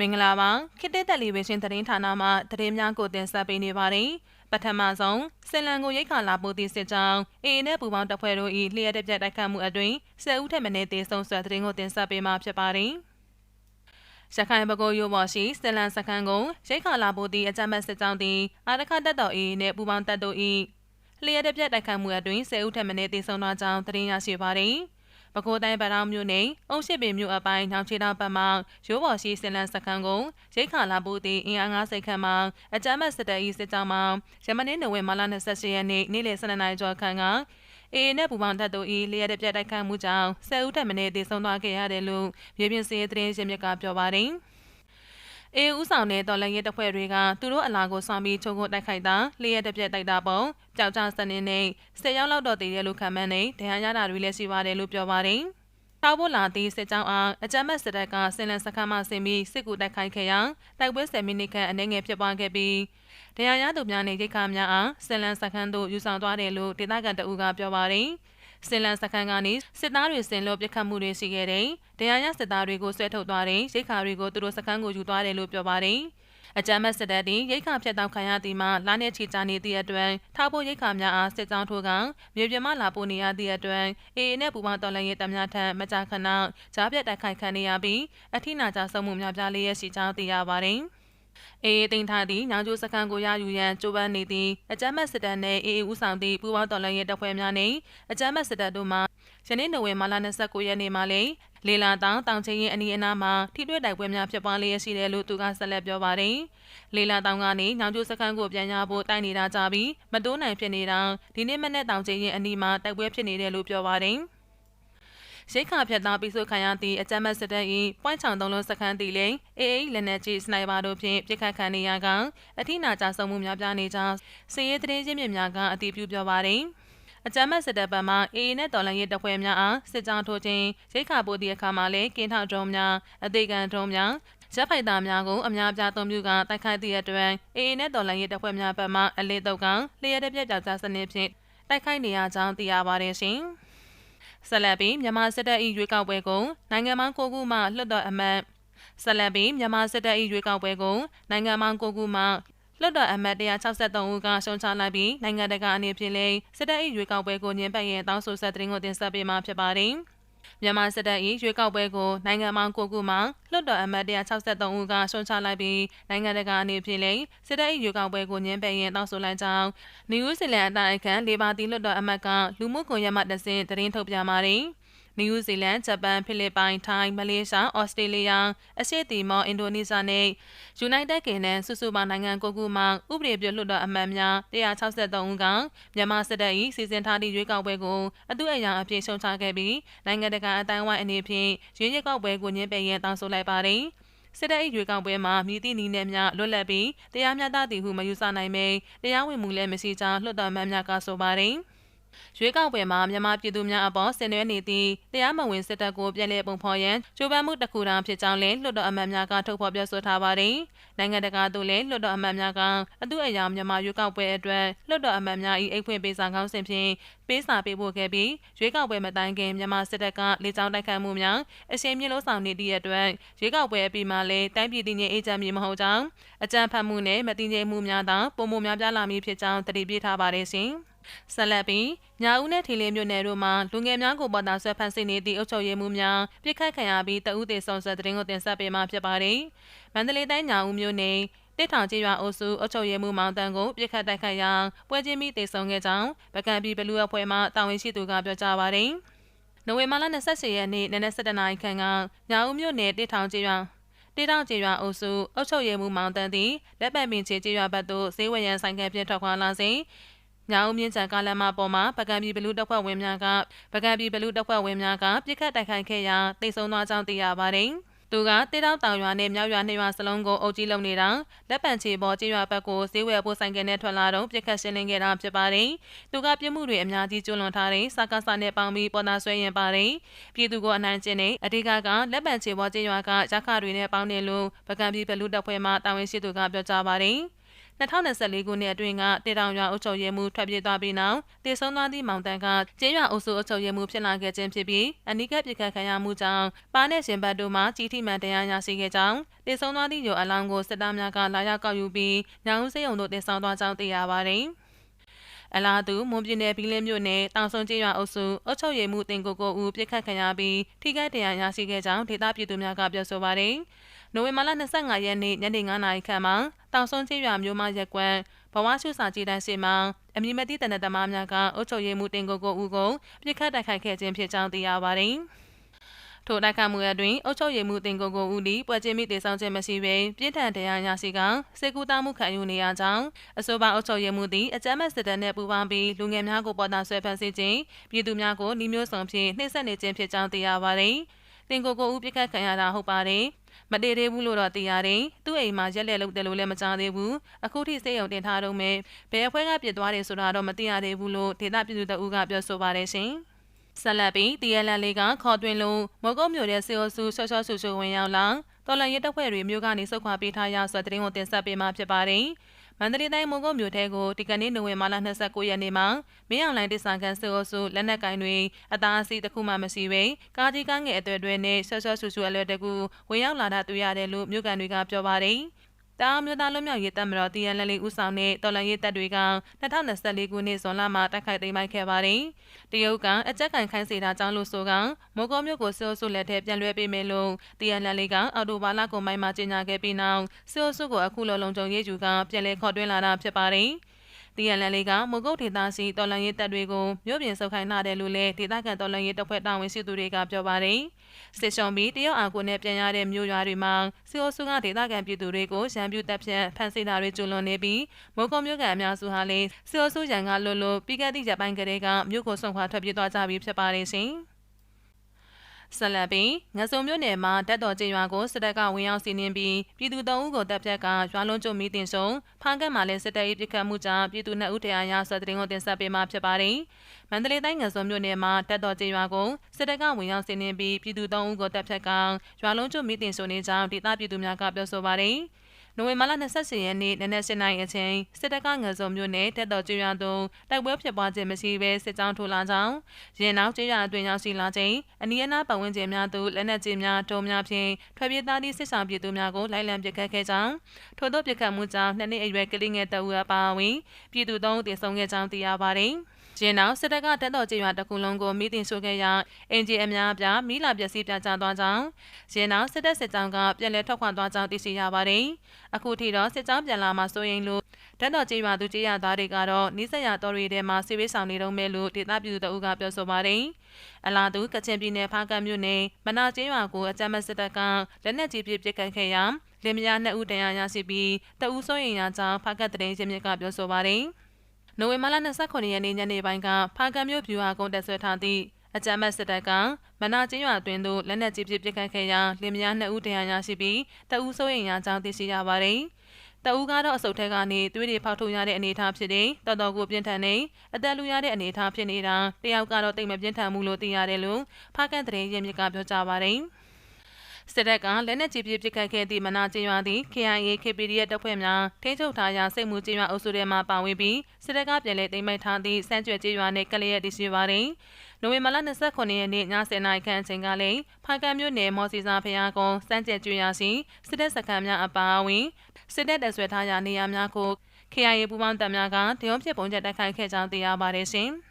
မင်္ဂလာပါခေတ်သစ်တယ်လီဗီရှင်းသတင်းဌာနမှသတင်းများကိုတင်ဆက်ပေးနေပါတယ်ပထမဆုံးစင်လန်ကိုရိတ်ခါလာပို့သည့်စစ်ကြောင်းအေအေနဲ့ပူပေါင်းတပ်ဖွဲ့တို့၏လျှက်တစ်ပြက်တိုက်ခတ်မှုအတွင်းဆယ်ဦးထက်မနည်းသေဆုံးဆွဲသတင်းကိုတင်ဆက်ပေးမှာဖြစ်ပါတယ်ရခိုင်ဘကိုရိုးပေါ်ရှိစလန်စခန်းကိုရိတ်ခါလာပို့သည့်အကြမ်းဖက်စစ်ကြောင်းသည်အာရခတက်တော်အေနဲ့ပူပေါင်းတပ်တို့၏လျှက်တစ်ပြက်တိုက်ခတ်မှုအတွင်းဆယ်ဦးထက်မနည်းသေဆုံးသောကြောင်းသတင်းရရှိပါသည်။ ပဲခူးတိုင်းဗတောင်းမြို့နယ်အုံရှိပင်မြို့အပိုင်းနောင်ချေတောင်ဘက်မှရိုးပေါ်ရှိစင်လန်စခန်းကိုရိတ်ခါလာပို့သည့်အင်အား90ခန့်မှအကြမ်းဖက်စစ်တပ်၏စစ်ကြောင်းမှရမနေ့နိုဝင်ဘာလ28ရက်နေ့နေ့လယ်12နာရီကျော်ခန့်ကအေအေနဲ့ပူပေါင်းတပ်တို့၏လျှက်တပြက်တိုက်ခတ်မှုကြောင့်ဆယ်ဦးထက်မနည်းသေဆုံးသွားခဲ့ရတယ်လို့မြေပြင်စစ်ရေးသတင်းရင်းမြစ်ကပြောပါတယ်။ အေးဦးဆောင်တဲ့တော်လှန်ရေးတပ်ဖွဲ့တွေကသူတို့အလာကိုဆောင်ပြီးချုံကိုတိုက်ခိုက်တာလျှက်တစ်ပြက်တိုက်တာပုံပျောက်ကြားစနစ်နဲ့၁၀ရောက်လောက်တော့တည်ရလို့ခံမှန်းနေဒဏ်ရာရတာတွေလည်းရှိပါတယ်လို့ပြောပါတယ်။ထောက်ဖို့လာသည့်စစ်ကြောင်းအားအကြမ်းမဲ့စစ်တပ်ကဆင်လန်စခန်းမှဆင်ပြီးစစ်ကူတိုက်ခိုက်ခဲ့ရာတိုက်ပွဲ10မိနစ်ခန့်အနေငယ်ဖြစ်ပွားခဲ့ပြီးဒဏ်ရာရသူများနဲ့ရိတ်ခါများအားဆင်လန်စခန်းသို့ယူဆောင်သွားတယ်လို့ဒေသခံတအူးကပြောပါတယ်။ စင်လန်စခန်းကနေစစ်သားတွေဆင်လို့ပြစ်ခတ်မှုတွေရှိခဲ့တယ်။တရားရစစ်သားတွေကိုဆွဲထုတ်သွားတယ်။ရိတ်ခါတွေကိုသူတို့စခန်းကိုယူသွားတယ်လို့ပြောပါတယ်။အကြမ်းမဲ့စစ်တပ်သည်ရိတ်ခါဖြတ်တောက်ခံရသည်မှလာနေချီချနေသည့်အတွက်ထားဖို့ရိတ်ခါများအားစစ်ကြောင်းထိုးကမြေပြင်မှလာပို့နေရသည့်အတွက်အေအေနဲ့ပူပေါင်းတော်လှန်ရေးတပ်များထံမကြာခဏကြားပြတ်တိုက်ခိုက်ခံနေရပြီးအထိနာကြဆုံးမှုများပြားလေးရရှိကြောင်းသိရပါတယ်။ အေးတင်ထားသည့်ညောင်ကျိုးစခန်းကိုရယူရန်ကြိုးပမ်းနေသည့်အကြမ်းမဲ့စစ်တပ်နှင့်အေးဦးဆောင်သည့်ပူးပေါင်းတော်လှန်ရေးတပ်ဖွဲ့များနှင့်အကြမ်းမဲ့စစ်တပ်တို့မှယနေ့နိုဝင်ဘာလ29ရက်နေ့မှာလည်းလေလာတောင်တောင်ချင်းရင်အနီးအနားမှာထိတွေ့တိုက်ပွဲများဖြစ်ပွားလျက်ရှိတယ်လို့သူကဆက်လက်ပြောပါတယ်။လေလာတောင်ကနေညောင်ကျိုးစခန်းကိုပြန်ရဖို့တိုက်နေတာကြပြီးမတိုးနိုင်ဖြစ်နေတာဒီနေ့မနေ့တောင်ချင်းရင်အနီးမှာတိုက်ပွဲဖြစ်နေတယ်လို့ပြောပါတယ်။ ရိတ်ခါဖြတ်သားပြီးဆိုခံရသည့်အကြမ်းမဲ့စစ်တပ်၏ပွိုင်းချောင်သုံးလုံးစခန်းတီလိန်အေအေလက်နက်ကြီးစနိုက်ပါတို့ဖြင့်ပြစ်ခတ်ခံနေရကအထိနာကြဆုံးမှုများပြားနေကြောင်းစီရေးသတင်းချင်းမြစ်များကအတည်ပြုပြောပါသည်အကြမ်းမဲ့စစ်တပ်ဘက်မှအေအေနဲ့တော်လှန်ရေးတပ်ဖွဲ့များအားစစ်ကြောင်းထိုးခြင်းရိတ်ခါပို့သည့်အခါမှာလည်းကင်းထောက်ဒရုန်းများအသေးခံဒရုန်းများရပ်ဖိုက်သားများကိုအများပြားသုံးပြုကတိုက်ခိုက်သည့်အတွက်အေအေနဲ့တော်လှန်ရေးတပ်ဖွဲ့များဘက်မှအလေးတုပ်ကလျှက်တဲ့ပြက်ပြောက်ကြားစနစ်ဖြင့်တိုက်ခိုက်နေရကြောင်းသိရပါတယ်ရှင်။ ဆက်လက်ပြီးမြန်မာစစ်တပ်၏ရွေးကောက်ပွဲကိုနိုင်ငံပေါင်း၉ခုမှလွှတ်တော်အမတ်ဆက်လက်ပြီးမြန်မာစစ်တပ်၏ရွေးကောက်ပွဲကိုနိုင်ငံပေါင်း၉ခုမှလွှတ်တော်အမတ်163ဦးကရှုံချလိုက်ပြီးနိုင်ငံတကာအနေဖြင့်လည်းစစ်တပ်၏ရွေးကောက်ပွဲကိုညှဉ်းပန်းရန်တောင်းဆိုဆက်သတင်းကိုတင်ဆက်ပေးမှာဖြစ်ပါတယ်။ မြန်မာစစ်တပ်၏ရွေးကောက်ပွဲကိုနိုင်ငံပေါင်း9ခုမှလွှတ်တော်အမတ်163ဦးကရှုံချလိုက်ပြီးနိုင်ငံတကာအနေဖြင့်လည်းစစ်တပ်၏ရွေးကောက်ပွဲကိုညှင်းပယ်ရန်တောင်းဆိုလိုက်ကြောင်းနယူးဇီလန်အတိုင်းအခန့်လေဘာတီလွှတ်တော်အမတ်ကလူမှုကွန်ရက်မှတဆင့်သတင်းထုတ်ပြန်ပါတယ်။ နယူးဇီလန်ဂျပန်ဖိလစ်ပိုင်ထိုင်းမလေးရှားဩစတြေးလျအရှေ့တီမောအင်ဒိုနီးရှားနဲ့ယူနိုက်တက်ကင်နန်စုစုပေါင်းနိုင်ငံကိုကူမှဥပဒေပြုလွှတ်တော်အမတ်များ163ဦးကမြန်မာစစ်တပ်၏စီစဉ်ထားသည့်ရွေးကောက်ပွဲကိုအတူအရာအပြည့်ရှုံချခဲ့ပြီးနိုင်ငံတကာအတိုင်းအဝိုင်းအနေဖြင့်ရွေးကောက်ပွဲကိုညှင်းပယ်ရန်တောင်းဆိုလိုက်ပါတယ်စစ်တပ်၏ရွေးကောက်ပွဲမှာမြည်သည့်နည်းနဲ့များလွတ်လပ်ပြီးတရားမျှတသည်ဟုမယူဆနိုင်ပေတရားဝင်မှုလည်းမရှိကြောင်းလွှတ်တော်အမတ်များကဆိုပါတယ်။ ရွေးကောက်ပွဲမှာမြန်မာပြည်သူများအပေါ်ဆင်နွှဲနေသည့်တရားမဝင်စစ်တပ်ကိုပြည်လဲပုံဖော်ရန်ကြိုးပမ်းမှုတစ်ခုတောင်ဖြစ်ကြောင်းလည်းလွှတ်တော်အမတ်များကထုတ်ဖော်ပြောဆိုထားပါတယ်။နိုင်ငံတကာသို့လည်းလွှတ်တော်အမတ်များကအထူးအရာမြန်မာရွေးကောက်ပွဲအတွက်လွှတ်တော်အမတ်များ၏အိတ်ဖွင့်ပေးစာကောင်းစဉ်ဖြင့်ပေးစာပေးပို့ခဲ့ပြီးရွေးကောက်ပွဲမတိုင်ခင်မြန်မာစစ်တပ်ကလေကြောင်းတိုက်ခိုက်မှုများအရှိန်မြင့်လို့ဆောင်နေသည့်အတွက်ရွေးကောက်ပွဲအပြီးမှာလည်းတိုင်းပြည်တည်ငြိမ်အေးချမ်းမည်မဟုတ်ကြောင်းအကြံဖတ်မှုနဲ့မတည်ငြိမ်မှုများသာပုံမှုများပြားလာမည်ဖြစ်ကြောင်းတတိပြထားပါတယ်ရှင်။ ဆက်လက်ပြီးညာဦးနဲ့ထီလင်းမြို့နယ်တို့မှာလူငယ်များကိုပေါ်တာဆွဲဖမ်းဆီးနေသည့်အုပ်ချုပ်ရေးမှူးများပြစ်ခတ်ခံရပြီးတအုပ်သေးဆောင်ဆက်တဲ့ရင်ကိုတင်ဆက်ပေးမှာဖြစ်ပါတယ်။မန္တလေးတိုင်းညာဦးမြို့နယ်တစ်ထောင်ကျေးရွာအုပ်စုအုပ်ချုပ်ရေးမှူးမောင်တန်းကိုပြစ်ခတ်တိုက်ခိုက်ရာပွဲချင်းမိတေဆုံခဲ့ကြောင်းဗကံပြည်ဘလူးအဖွဲ့မှတာဝန်ရှိသူကပြောကြားပါတယ်။နိုဝင်ဘာလ28ရက်နေ့နနက်7:00နာရီခန့်ကညာဦးမြို့နယ်တစ်ထောင်ကျေးရွာတေတောင်ကျေးရွာအုပ်စုအုပ်ချုပ်ရေးမှူးမောင်တန်းသည်လက်ပံပင်ချေကျေးရွာဘက်သို့ဈေးဝယ်ရန်ဆိုင်ကပြင်းထွက်ခွာလာစဉ် ညောင်မြင့်ချံကားလမ်းမပေါ်မှာပကံပြည်ဘလူးတပ်ဖွဲ့ဝင်များကပကံပြည်ဘလူးတပ်ဖွဲ့ဝင်များကပြစ်ခတ်တိုက်ခိုက်ခဲ့ရာတိတ်ဆုံးသွားကြောင်းသိရပါတယ်။သူကတေးတောက်တောင်ရွာနဲ့မြောက်ရွာနှစ်ရွာစလုံးကိုအုပ်ကြီးလုံနေတာလက်ပံချေပေါ်ကျေးရွာဘက်ကိုဈေးဝယ်ဖို့ဆိုင်ကယ်နဲ့ထွက်လာတော့ပြစ်ခတ်ရှင်းလင်းခဲ့တာဖြစ်ပါတယ်။သူကပြစ်မှုတွေအများကြီးကျူးလွန်ထားတဲ့စကားစနဲ့ပေါင်းပြီးပေါ်တာဆွဲရင်ပါတယ်။ပြည်သူကိုအနိုင်ကျင့်တဲ့အဓိကကလက်ပံချေပေါ်ကျေးရွာကရခတွေနဲ့ပေါင်းတယ်လို့ပကံပြည်ဘလူးတပ်ဖွဲ့မှတာဝန်ရှိသူကပြောကြားပါတယ်။ 2024ခုနှစ်အတွင်းကတေတောင်ရွာအုပ်ချုပ်ရေးမှူးထွက်ပြေးသွားပြီးနောက်တည်ဆုံးသွားသည့်မောင်တန်းကကျေးရွာအုပ်စုအုပ်ချုပ်ရေးမှူးဖြစ်လာခဲ့ခြင်းဖြစ်ပြီးအနိကပြစ်ခတ်ခံရမှုကြောင့်ပါနဲ့ရှင်ဘတ်တို့မှကြီးထိမှန်တရားရရှိခဲ့ကြောင်းတည်ဆုံးသွားသည့်ရုံအလောင်းကိုစစ်သားများကလာရောက်ကောက်ယူပြီးညောင်ဦးစေးုံတို့တင်ဆောင်သွားကြောင်းသိရပါတယ်။အလားတူမွန်ပြည်နယ်ဘီလင်းမြို့နယ်တောင်ဆုံကျေးရွာအုပ်စုအုပ်ချုပ်ရေးမှူးတင်ကိုကိုဦးပြစ်ခတ်ခံရပြီးထိခိုက်ဒဏ်ရာရရှိခဲ့ကြောင်းဒေသပြည်သူများကပြောဆိုပါတယ်။ နိုဝင်ဘာလ25ရက်နေ့ညနေ9နာရီခန့်မှာတောင်ဆုံကျေးရွာမြို့မရက်ကွက်ဘဝရှုစာကြည်တန်းစီမှာအမည်မသိတနက်သမားများကအုပ်ချုပ်ရေးမှူးတင်ကိုကိုဦးကိုပြစ်ခတ်တိုက်ခိုက်ခဲ့ခြင်းဖြစ်ကြောင်းသိရပါတယ်။ထိုတိုက်ခိုက်မှုအတွင်းအုပ်ချုပ်ရေးမှူးတင်ကိုကိုဦးလီပွဲချင်းမိတေဆောင်ခြင်းမရှိဘဲပြင်းထန်တရားရရှိကစေကူတာမှုခံယူနေရကြောင်းအဆိုပါအုပ်ချုပ်ရေးမှူးသည်အကြမ်းမဲ့စစ်တပ်နှင့်ပူးပေါင်းပြီးလူငယ်များကိုပေါ်တာဆွဲဖမ်းဆီးခြင်းပြည်သူများကိုနှီးမျိုးစုံဖြင့်နှိမ့်ဆက်နေခြင်းဖြစ်ကြောင်းသိရပါသည် တင်ကိုကိုဦးပြစ်ခတ်ခံရတာဟုတ်ပါတယ်မတည်သေးဘူးလို့တော့သိရတယ်။သူ့အိမ်မှာရက်လက်လုပ်တယ်လို့လည်းမကြားသေးဘူး။အခုထိစေယုံတင်ထားတော့မယ်။ဘယ်အဖွဲ့ကပြစ်သွားတယ်ဆိုတာတော့မသိရသေးဘူးလို့ဒေသပြည်သူတအူးကပြောဆိုပါတယ်ရှင်။ဆက်လက်ပြီးတရလန်လေးကခေါ်တွင်လို့မော်ကုတ်မြို့ရဲ့စေအိုစုဆော့ဆော့ဆူဆူဝင်ရောက်လာတော်လန်ရဲတပ်ဖွဲ့တွေမြို့ကနေဆုတ်ခွာပေးထားရဆိုတဲ့တင်ကိုတင်ဆက်ပေးမှာဖြစ်ပါတယ်။ မန္တလေးတိုင်းမုံကုတ်မြို့ထဲကိုဒီကနေ့နိုဝင်ဘာလ29ရက်နေ့မှာမင်းအောင်လိုင်းတစ္ဆာကန်စေအိုစုလက်နက်ကင်တွေအသားအစီတစ်ခုမှမရှိဘဲကားကြီးကားငယ်အသွဲတွေနဲ့ဆော့ဆော့ဆူဆူအလွယ်တကူဝင်ရောက်လာတာတွေ့ရတယ်လို့မြို့ကန်တွေကပြောပါတယ်။ တားမျိုးသားလွတ်မြောက်ရေးတပ်မတော် TNL ဦးဆောင်တဲ့တော်လှန်ရေးတပ်တွေက2024ခုနှစ်ဇွန်လမှာတိုက်ခိုက်သိမ်းပိုက်ခဲ့ပါတယ်။တရုတ်ကအကြက်ကန်ခိုင်းစေတာကြောင့်လို့ဆိုကမိုးကောမြို့ကိုစစ်အုပ်စုလက်ထက်ပြန်လွှဲပေးမယ်လို့ TNL ကအော်တိုဘာလကုန်ပိုင်းမှာကြေညာခဲ့ပြီးနောက်စစ်အုပ်စုကိုအခုလိုလုံခြုံရေးယူကပြန်လည်ခေါ်တွင်းလာတာဖြစ်ပါတယ်။ တီယန်လန်လေးကမုတ်ကုတ်ဒေသရှိတော်လန်ရေးတပ်တွေကိုမြို့ပြင်ဆုတ်ခိုင်းလာတယ်လို့လည်းဒေသခံတော်လန်ရေးတပ်ဖွဲ့တာဝန်ရှိသူတွေကပြောပါတယ်။စစ်ရှုံပြီးတရုတ်အာကိုနဲ့ပြန်ရတဲ့မြို့ရွာတွေမှာစီအိုစုကဒေသခံပြည်သူတွေကိုရန်ပြုတပ်ဖြန့်ဖမ်းဆီးတာတွေကျူးလွန်နေပြီးမုတ်ကုတ်မြို့ကန်အများစုဟာလည်းစီအိုစုရန်ကလွတ်လွတ်ပြီးခဲ့သည့်ဂျပန်ကလေးကမြို့ကိုဆုံခွာထွက်ပြေးသွားကြပြီးဖြစ်ပါတယ်ရှင်။ ဆက်လက်ပြီးငစုံမြို့နယ်မှာတက်တော်ကျေးရွာကိုစစ်တပ်ကဝင်ရောက်စီးနင်းပြီးပြည်သူ၃ဦးကိုတပ်ဖြတ်ကရွာလုံးကျုံမီတင်ဆုံးဖန်ကတ်မှာလည်းစစ်တပ်၏ပစ်ခတ်မှုကြောင့်ပြည်သူ၂ဦးတရားရဆွဲတဲ့တင်ကိုတင်ဆက်ပေးမှာဖြစ်ပါတယ်။မန္တလေးတိုင်းငစုံမြို့နယ်မှာတက်တော်ကျေးရွာကိုစစ်တပ်ကဝင်ရောက်စီးနင်းပြီးပြည်သူ၃ဦးကိုတပ်ဖြတ်ကရွာလုံးကျုံမီတင်ဆုံးနေကြောင်းဒေသပြည်သူများကပြောဆိုပါတယ်။ နိုဝင်ဘာလ28ရက်နေ့နနက်7:00နာရီအချိန်စစ်တပ်ကငစုံမြို့နယ်တက်တော်ကျွရသို့တိုက်ပွဲဖြစ်ပွားခြင်းမရှိဘဲစစ်ကြောင်းထိုးလာကြောင်းရင်းနောက်ကျွရအတွင်းရောက်ရှိလာချိန်အနီးအနားပတ်ဝန်းကျင်များသို့လက်နက်ကြီးများတုံးများဖြင့်ထွက်ပြေးသားသည့်စစ်ဆောင်ပြည်သူများကိုလိုက်လံပစ်ခတ်ခဲ့ကြောင်းထို့သောပစ်ခတ်မှုကြောင့်နှစ်နှစ်အရွယ်ကလေးငယ်တအူအပါအဝင်ပြည်သူသုံးဦးသေဆုံးခဲ့ကြောင်းသိရပါသည်။။ ရင်းနောက်စစ်တပ်ကတက်တော်ကျေးရွာတစ်ခုလုံးကိုမိတင်ဆိုခဲ့ရာအင်ဂျီအများပြမိလာပျက်စီးပြကြသွားကြောင်းရင်းနောက်စစ်တပ်စစ်ကြောင်းကပြန်လည်ထွက်ခွာသွားကြောင်းသိရှိရပါတယ်။အခုထိတော့စစ်ကြောင်းပြန်လာမှစိုးရင်လို့တက်တော်ကျေးရွာသူကျေးရွာသားတွေကတော့နိစရတော်တွေထဲမှာစီဝေးဆောင်နေတော့မယ်လို့ဒေသပြည်သူတို့ကပြောဆိုပါတယ်။အလားတူကချင်ပြည်နယ်ဖားကတ်မြို့နယ်မနာကျေးရွာကိုအကြမ်းဖက်စစ်တပ်ကလက်နက်ကြီးပစ်ပစ်ခတ်ခဲ့ရာလင်မယားနှစ်ဦးတရားရရှိပြီးတအူးစိုးရင်ရာကြောင့်ဖားကတ်တရင်ချင်းမြစ်ကပြောဆိုပါတယ်။ နိုဝင်ဘာလ29ရက်နေ့ညနေပိုင်းကဖာကံမြို့ဖြူဟာကုန်းတက်ဆွဲထားသည့်အကြမ်းမဲ့စစ်တပ်ကမနာချင်းရွာအတွင်းသို့လက်နက်ကြီးပစ်ပစ်ခတ်ခဲ့ရာလင်မယား2ဦးတရားရရှိပြီးတအူးစိုးရင်ရာကြောင်းသိရှိရပါတယ်။တအူးကတော့အစုပ်ထဲကနေသွေးတွေဖောက်ထုတ်ရတဲ့အနေအထားဖြစ်တဲ့တော်တော်ကိုပြင်းထန်နေအသက်လူရတဲ့အနေအထားဖြစ်နေတာတယောက်ကတော့တိတ်မပြင်းထန်ဘူးလို့သိရတယ်လို့ဖာကန်တရင်ရင်မြစ်ကပြောကြားပါတယ်။ စစ်တပ်ကလက်နက်ကြီးပစ်ပစ်ခတ်ခဲ့သည့်မနာကျင်းရွာသည် KIA KPD ရဲ့တပ်ဖွဲ့များထိန်းချုပ်ထားရာစိတ်မှုကျင်းရွာအုပ်စုထဲမှပါဝင်ပြီးစစ်တပ်ကပြန်လည်သိမ်းပိုက်ထားသည့်စမ်းကြွယ်ကျင်းရွာနှင့်ကလေးရဲ့တည်ရှိပါတယ်။နိုဝင်ဘာလ29ရက်နေ့ည7:00နာရီခန့်အချိန်ကလည်းဖာကန်မြို့နယ်မော်စီစာဖျားကုန်းစမ်းကြယ်ကျွော်ရှိစစ်တပ်စခန်းများအပါအဝင်စစ်တပ်တပ်ဆွဲထားရာနေရာများကို KIA ပူးပေါင်းတပ်များကတရုံးဖြစ်ပုံချက်တိုက်ခိုက်ခဲ့ကြောင်းသိရပါတယ်ရှင်။